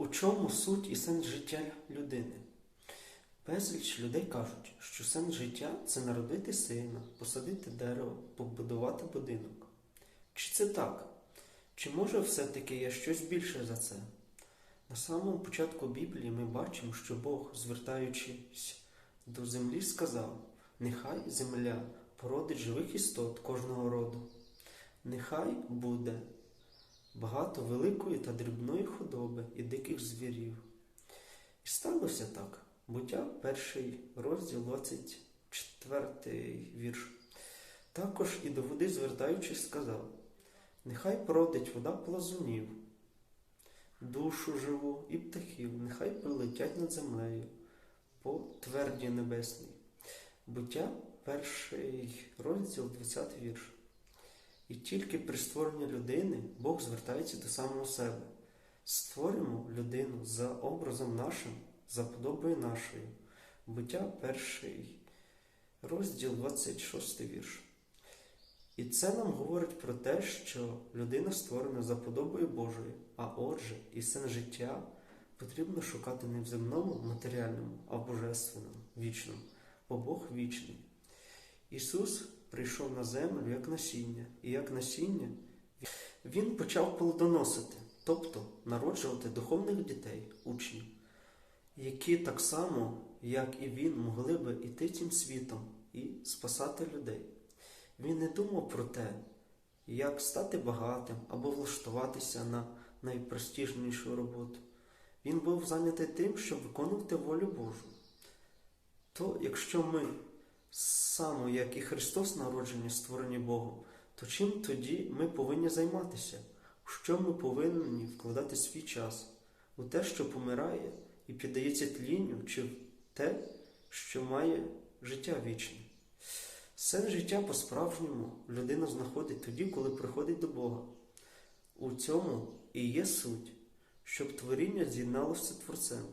У чому суть і сенс життя людини? Безліч людей кажуть, що сенс життя це народити сина, посадити дерево, побудувати будинок. Чи це так? Чи може все-таки є щось більше за це? На самому початку Біблії ми бачимо, що Бог, звертаючись до землі, сказав: Нехай земля породить живих істот кожного роду. Нехай буде багато великої та дрібної худоби і диких звірів. І сталося так. Буття, перший розділ, 24 вірш. Також і до води, звертаючись, сказав: Нехай породить вода плазунів, душу живу і птахів, нехай прилетять над землею по тверді небесній. Буття, перший розділ, 20 вірш. І тільки при створенні людини Бог звертається до самого себе. Створимо людину за образом нашим, за подобою нашою. Буття перший розділ 26 вірш. І це нам говорить про те, що людина створена за подобою Божою, а отже, і сенс життя потрібно шукати не в земному, матеріальному, а в божественному, вічному, бо Бог вічний. Ісус прийшов на землю як насіння, і як насіння Він почав плодоносити, тобто народжувати духовних дітей, учнів, які так само, як і він, могли би іти цим світом і спасати людей. Він не думав про те, як стати багатим або влаштуватися на найпростіжнішу роботу. Він був зайнятий тим, щоб виконувати волю Божу. То, якщо ми само, як і Христос народжені, створені Богом, то чим тоді ми повинні займатися? У що ми повинні вкладати свій час? У те, що помирає і піддається тлінню, чи в те, що має життя вічне? Сенс життя по-справжньому людина знаходить тоді, коли приходить до Бога. У цьому і є суть, щоб творіння з'єдналося з Творцем.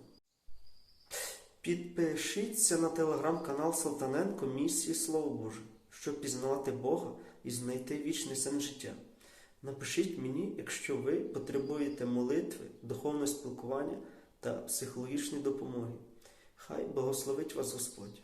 Підпишіться на телеграм-канал Салтаненко Місії Слово Боже, щоб пізнавати Бога і знайти вічний сенс життя. Напишіть мені, якщо ви потребуєте молитви, духовного спілкування та психологічної допомоги. Хай благословить вас Господь.